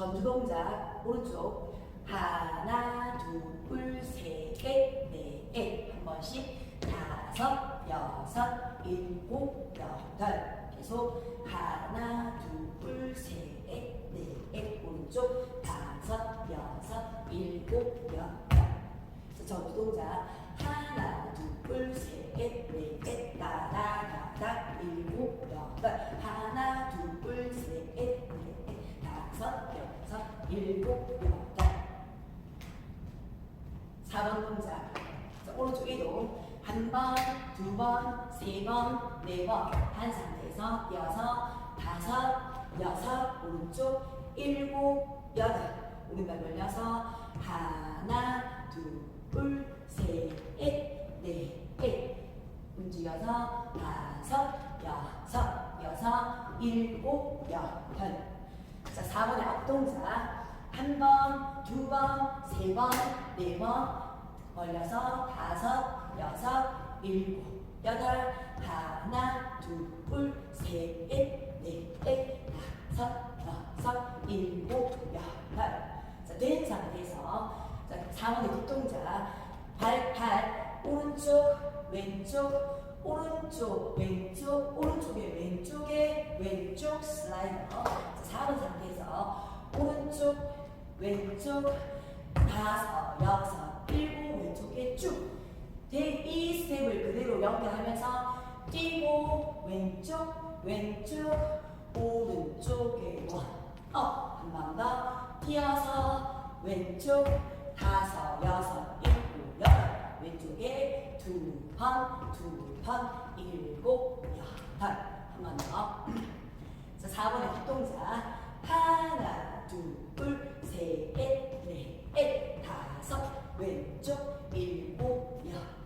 전주 동작 오른쪽. 하나 둘셋넷넷한 번씩 다섯 여섯 일곱 여덟. 계속 하나 둘셋넷넷. 오른쪽 다섯 여섯 일곱 여덟. 전주 동작 하나 둘셋넷넷. 따다다다 일곱 여덟. 하나 여섯 일곱 여덟. 4번 동작 자, 오른쪽 이동 한 번, 두 번, 세 번, 네 번. 한 상태에서 여섯, 다섯, 여섯. 오른쪽 일곱, 여덟. 오른발 벌려서 하나, 둘, 셋, 넷 움직여서 다섯, 여섯, 여섯, 일곱, 여덟. 자, 4번의 앞동작. 한 번, 두 번, 세 번, 네 번. 벌려서 다섯, 여섯, 일곱, 여덟. 하나, 둘, 셋, 넷, 다섯, 여섯, 일곱, 여덟. 자, 된 상태에서 자, 4번의 뒷동작. 발, 발, 오른쪽, 왼쪽, 오른쪽, 왼쪽, 오른쪽에 왼쪽에 왼쪽 슬라이더. 자, 4번 상태에서 오른쪽, 왼쪽, 다섯, 여섯, 일곱, 왼쪽에 쭉. 대- 이 스텝을 그대로 연결하면서 뛰고 왼쪽, 왼쪽, 오른쪽에 원. 업. 한번 더. 뛰어서 왼쪽, 다섯, 여섯, 일곱, 여덟. 왼쪽에 두 번, 두 번,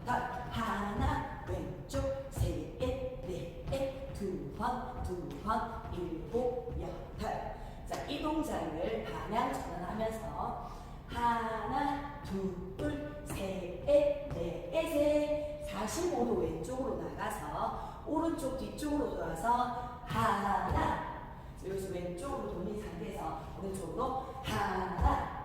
하나, 왼쪽, 셋, 넷, 두 번, 두 번, 일곱, 여덟. 자, 이 동작을 방향 전환하면서 하나, 둘, 셋, 넷, 45도 왼쪽으로 나가서 오른쪽 뒤쪽으로 돌아서 하나 자, 여기서 왼쪽으로 돌린 상태에서 오른쪽으로 하나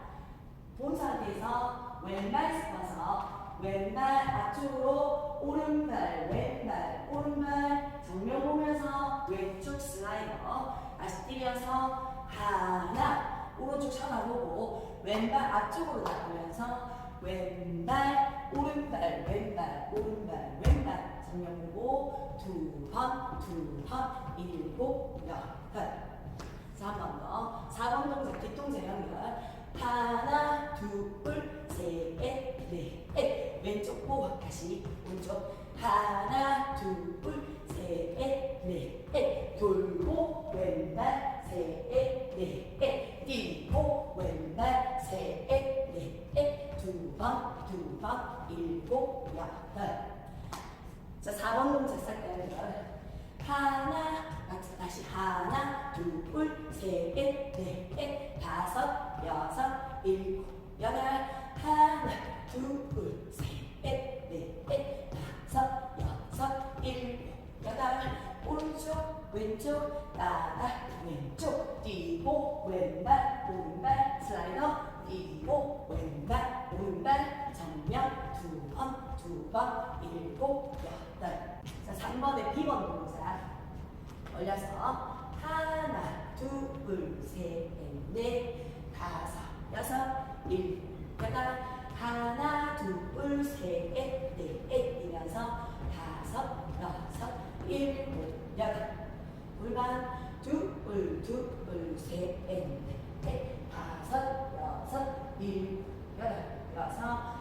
본 상태에서 왼발 습어서 왼발 앞쪽으로 오른발 왼발 오른발 정면 보면서 왼쪽 슬라이더 다시 뛰면서 하나 오른쪽 쳐다보고 왼발 앞쪽으로 나가면서 왼발 오른발 왼발 오른발 왼발 정면 보고 두 번 두 번 일곱 여덟 자, 한번 더. 4번 동작, 뒷동작 연결. 하나, 둘, 셋, 넷. 왼쪽 보고 다시 오른쪽. 하나, 둘, 셋, 넷. 돌고 왼발 셋, 넷. 뛰고 왼발 셋, 넷. 두 번, 두 번, 일곱, 여덟. 자, 4번 동작 걸. 하나, 다시 하나, 둘, 셋, 넷, 다섯, 여섯, 일곱, 여덟. 하나, 둘, 왼쪽, 따라, 왼쪽, 뛰고, 왼발, 오른발, 슬라이더, 뛰고, 왼발, 오른발, 정면, 두 번, 두 번, 일곱, 여덟. 자, 3번의 B번 동작. 올려서 하나, 둘, 셋, 넷, 다섯, 여섯, 일곱, 여덟. 하나, 둘, 셋, 넷, 이면서 다섯, 여섯, 일곱, 여덟. 골반 둘, 을, 둘, 셋, 넷, 넷, 다섯, 여섯, 일곱, 여덟, 여섯,